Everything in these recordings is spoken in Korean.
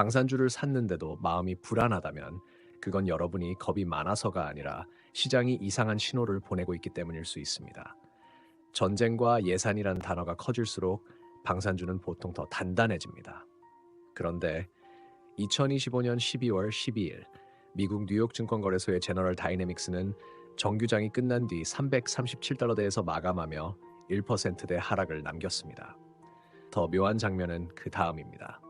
방산주를 샀는데도 마음이 불안하다면 그건 여러분이 겁이 많아서가 아니라 시장이 이상한 신호를 보내고 있기 때문일 수 있습니다. 전쟁과 예산이란 단어가 커질수록 방산주는 보통 더 단단해집니다. 그런데 2025년 12월 12일 미국 뉴욕 증권거래소의 제너럴 다이내믹스는 정규장이 끝난 뒤 337달러대에서 마감하며 1%대 하락을 남겼습니다. 더 묘한 장면은 그 다음입니다.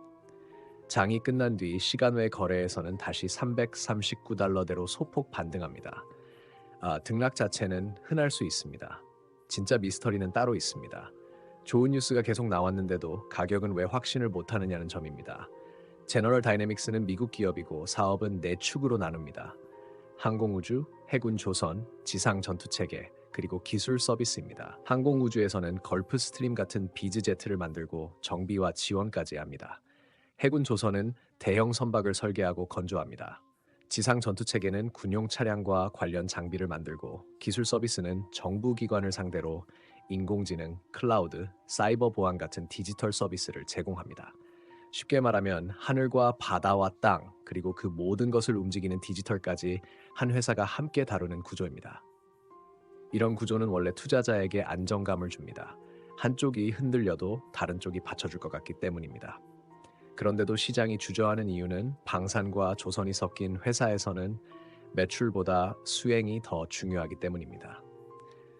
장이 끝난 뒤 시간 외 거래에서는 다시 339달러대로 소폭 반등합니다. 아, 등락 자체는 흔할 수 있습니다. 진짜 미스터리는 따로 있습니다. 좋은 뉴스가 계속 나왔는데도 가격은 왜 확신을 못하느냐는 점입니다. 제너럴 다이내믹스는 미국 기업이고 사업은 네 축으로 나눕니다. 항공우주, 해군 조선, 지상 전투체계, 그리고 기술 서비스입니다. 항공우주에서는 걸프 스트림 같은 비즈 제트를 만들고 정비와 지원까지 합니다. 해군 조선은 대형 선박을 설계하고 건조합니다. 지상 전투 체계는 군용 차량과 관련 장비를 만들고 기술 서비스는 정부 기관을 상대로 인공지능, 클라우드, 사이버 보안 같은 디지털 서비스를 제공합니다. 쉽게 말하면 하늘과 바다와 땅, 그리고 그 모든 것을 움직이는 디지털까지 한 회사가 함께 다루는 구조입니다. 이런 구조는 원래 투자자에게 안정감을 줍니다. 한쪽이 흔들려도 다른 쪽이 받쳐줄 것 같기 때문입니다. 그런데도 시장이 주저하는 이유는 방산과 조선이 섞인 회사에서는 매출보다 수행이 더 중요하기 때문입니다.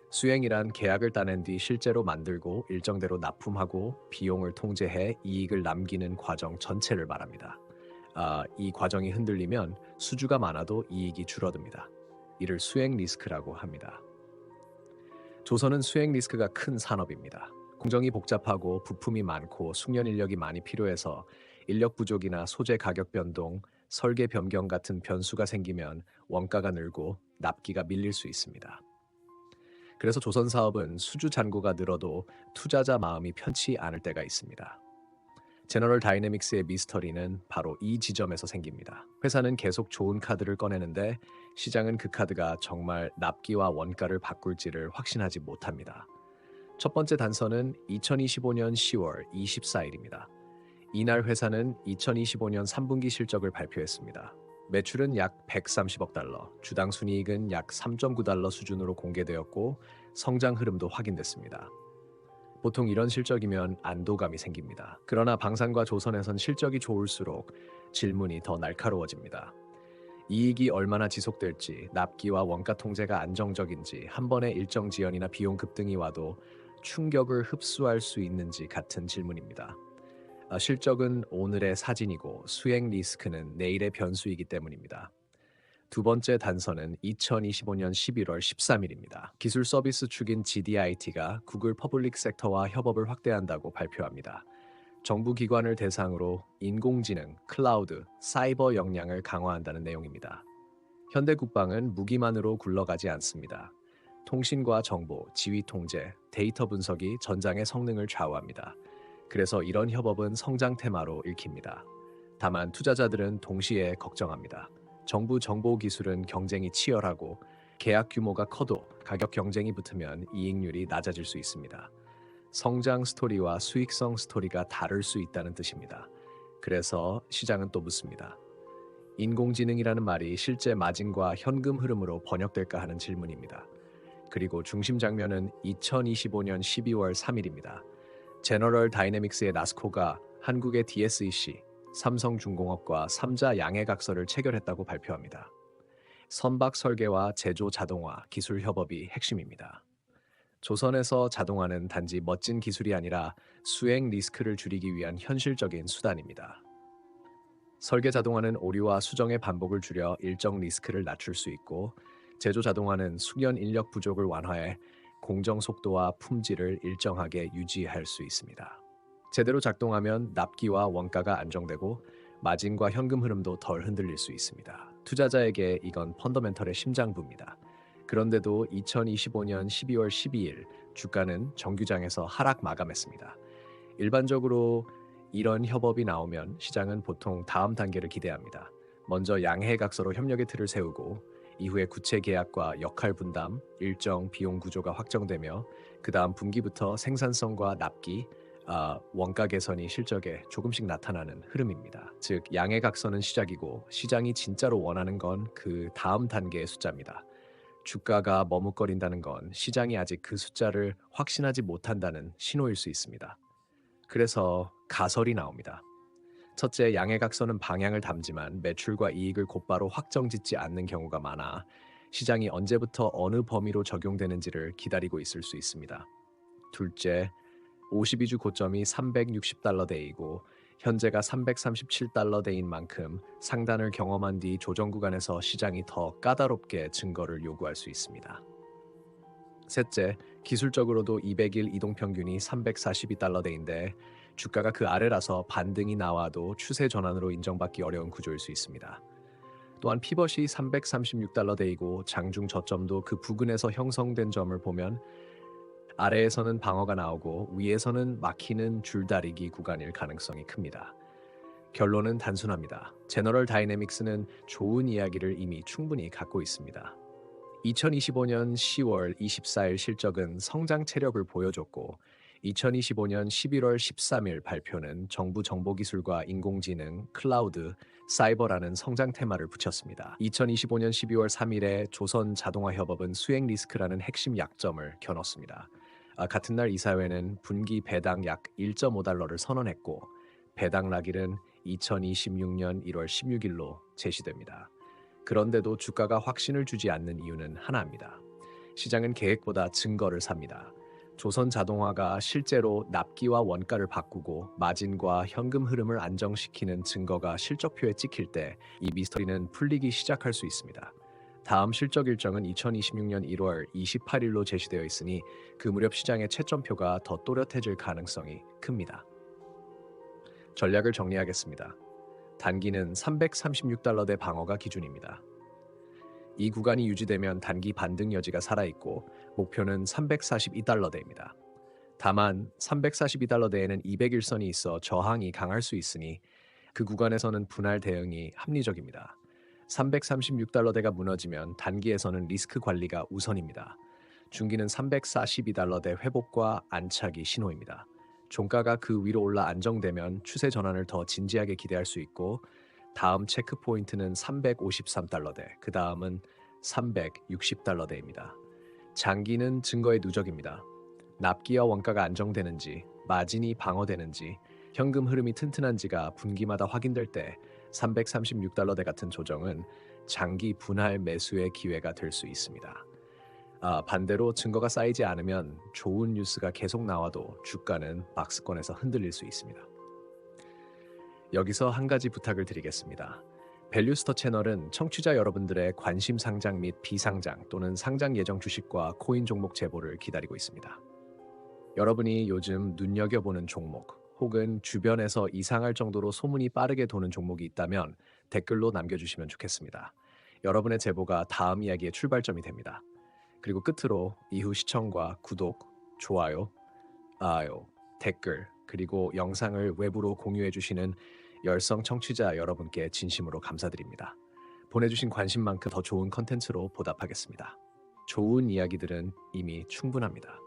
수행이란 계약을 따낸 뒤 실제로 만들고 일정대로 납품하고 비용을 통제해 이익을 남기는 과정 전체를 말합니다. 아, 이 과정이 흔들리면 수주가 많아도 이익이 줄어듭니다. 이를 수행 리스크라고 합니다. 조선은 수행 리스크가 큰 산업입니다. 공정이 복잡하고 부품이 많고 숙련 인력이 많이 필요해서 인력 부족이나 소재 가격 변동, 설계 변경 같은 변수가 생기면 원가가 늘고 납기가 밀릴 수 있습니다. 그래서 조선 사업은 수주 잔고가 늘어도 투자자 마음이 편치 않을 때가 있습니다. 제너럴 다이내믹스의 미스터리는 바로 이 지점에서 생깁니다. 회사는 계속 좋은 카드를 꺼내는데 시장은 그 카드가 정말 납기와 원가를 바꿀지를 확신하지 못합니다. 첫 번째 단서는 2025년 10월 24일입니다. 이날 회사는 2025년 3분기 실적을 발표했습니다. 매출은 약 130억 달러, 주당 순이익은 약 3.9달러 수준으로 공개되었고 성장 흐름도 확인됐습니다. 보통 이런 실적이면 안도감이 생깁니다. 그러나 방산과 조선에선 실적이 좋을수록 질문이 더 날카로워집니다. 이익이 얼마나 지속될지, 납기와 원가 통제가 안정적인지, 한 번에 일정 지연이나 비용 급등이 와도 충격을 흡수할 수 있는지 같은 질문입니다. 아, 실적은 오늘의 사진이고 수행 리스크는 내일의 변수이기 때문입니다. 두 번째 단서는 2025년 11월 13일입니다. 기술 서비스 축인 GDIT가 구글 퍼블릭 섹터와 협업을 확대한다고 발표합니다. 정부 기관을 대상으로 인공지능, 클라우드, 사이버 역량을 강화한다는 내용입니다. 현대 국방은 무기만으로 굴러가지 않습니다. 통신과 정보, 지휘 통제, 데이터 분석이 전장의 성능을 좌우합니다. 그래서 이런 협업은 성장 테마로 읽힙니다. 다만 투자자들은 동시에 걱정합니다. 정부 정보 기술은 경쟁이 치열하고 계약 규모가 커도 가격 경쟁이 붙으면 이익률이 낮아질 수 있습니다. 성장 스토리와 수익성 스토리가 다를 수 있다는 뜻입니다. 그래서 시장은 또 묻습니다. 인공지능이라는 말이 실제 마진과 현금 흐름으로 번역될까 하는 질문입니다. 그리고 중심 장면은 2025년 12월 3일입니다. 제너럴 다이내믹스의 나스코가 한국의 DSEC, 삼성중공업과 삼자 양해각서를 체결했다고 발표합니다. 선박 설계와 제조 자동화, 기술 협업이 핵심입니다. 조선에서 자동화는 단지 멋진 기술이 아니라 수행 리스크를 줄이기 위한 현실적인 수단입니다. 설계 자동화는 오류와 수정의 반복을 줄여 일정 리스크를 낮출 수 있고 제조 자동화는 숙련 인력 부족을 완화해 공정 속도와 품질을 일정하게 유지할 수 있습니다. 제대로 작동하면 납기와 원가가 안정되고 마진과 현금 흐름도 덜 흔들릴 수 있습니다. 투자자에게 이건 펀더멘털의 심장부입니다. 그런데도 2025년 12월 12일 주가는 정규장에서 하락 마감했습니다. 일반적으로 이런 협업이 나오면 시장은 보통 다음 단계를 기대합니다. 먼저 양해각서로 협력의 틀을 세우고 이후에 구체 계약과 역할 분담, 일정 비용 구조가 확정되며 그 다음 분기부터 생산성과 납기, 아, 원가 개선이 실적에 조금씩 나타나는 흐름입니다. 즉 양의 각선은 시작이고 시장이 진짜로 원하는 건 그 다음 단계의 숫자입니다. 주가가 머뭇거린다는 건 시장이 아직 그 숫자를 확신하지 못한다는 신호일 수 있습니다. 그래서 가설이 나옵니다. 첫째, 각선은 방향을 담지만 매출과 이익을 곧바로 확정짓지 않는 경우가 많아 시장이 언제부터 어느 범위로 적용되는지를 기다리고 있을 수 있습니다. 둘째, 52주 고점이 360달러대이고 현재가 337달러대인 만큼 상단을 경험한 뒤 조정 구간에서 시장이 더 까다롭게 증거를 요구할 수 있습니다. 셋째, 기술적으로도 200일 이동 평균이 342달러대인데 주가가 그 아래라서 반등이 나와도 추세 전환으로 인정받기 어려운 구조일 수 있습니다. 또한 피벗이 336달러대이고 장중 저점도 그 부근에서 형성된 점을 보면 아래에서는 방어가 나오고 위에서는 막히는 줄다리기 구간일 가능성이 큽니다. 결론은 단순합니다. 제너럴 다이내믹스는 좋은 이야기를 이미 충분히 갖고 있습니다. 2025년 10월 24일 실적은 성장 체력을 보여줬고 2025년 11월 13일 발표는 정부 정보기술과 인공지능, 클라우드, 사이버라는 성장 테마를 붙였습니다. 2025년 12월 3일에 조선 자동화 협업은 수행 리스크라는 핵심 약점을 겨눴습니다. 아, 같은 날 이사회는 분기 배당 약 1.5달러를 선언했고 배당 낙일은 2026년 1월 16일로 제시됩니다. 그런데도 주가가 확신을 주지 않는 이유는 하나입니다. 시장은 계획보다 증거를 삽니다. 조선 자동화가 실제로 납기와 원가를 바꾸고 마진과 현금 흐름을 안정시키는 증거가 실적표에 찍힐 때 이 미스터리는 풀리기 시작할 수 있습니다. 다음 실적 일정은 2026년 1월 28일로 제시되어 있으니 그 무렵 시장의 채점표가 더 또렷해질 가능성이 큽니다. 전략을 정리하겠습니다. 단기는 336달러 대 방어가 기준입니다. 이 구간이 유지되면 단기 반등 여지가 살아있고 목표는 342달러대입니다. 다만 342달러대에는 200일선이 있어 저항이 강할 수 있으니 그 구간에서는 분할 대응이 합리적입니다. 336달러대가 무너지면 단기에서는 리스크 관리가 우선입니다. 중기는 342달러대 회복과 안착이 신호입니다. 종가가 그 위로 올라 안정되면 추세 전환을 더 진지하게 기대할 수 있고 다음 체크 포인트는 353달러대, 그 다음은 360달러대입니다. 장기는 증거의 누적입니다. 납기와 원가가 안정되는지, 마진이 방어되는지, 현금 흐름이 튼튼한지가 분기마다 확인될 때 336달러대 같은 조정은 장기 분할 매수의 기회가 될 수 있습니다. 아, 반대로 증거가 쌓이지 않으면 좋은 뉴스가 계속 나와도 주가는 박스권에서 흔들릴 수 있습니다. 여기서 한 가지 부탁을 드리겠습니다. 밸류스터 채널은 청취자 여러분들의 관심 상장 및 비상장 또는 상장 예정 주식과 코인 종목 제보를 기다리고 있습니다. 여러분이 요즘 눈여겨보는 종목 혹은 주변에서 이상할 정도로 소문이 빠르게 도는 종목이 있다면 댓글로 남겨주시면 좋겠습니다. 여러분의 제보가 다음 이야기의 출발점이 됩니다. 그리고 끝으로 이후 시청과 구독, 좋아요, 아요, 댓글, 그리고 영상을 외부로 공유해 주시는 열성 청취자 여러분께 진심으로 감사드립니다. 보내주신 관심만큼 더 좋은 컨텐츠로 보답하겠습니다. 좋은 이야기들은 이미 충분합니다.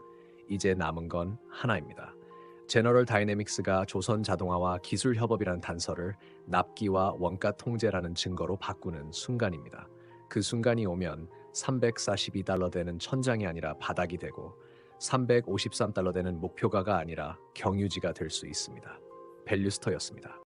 이제 남은 건 하나입니다. 제너럴 다이내믹스가 조선 자동화와 기술 협업이라는 단서를 납기와 원가 통제라는 증거로 바꾸는 순간입니다. 그 순간이 오면 342달러 되는 천장이 아니라 바닥이 되고 353달러 되는 목표가가 아니라 경유지가 될 수 있습니다. 밸류스터였습니다.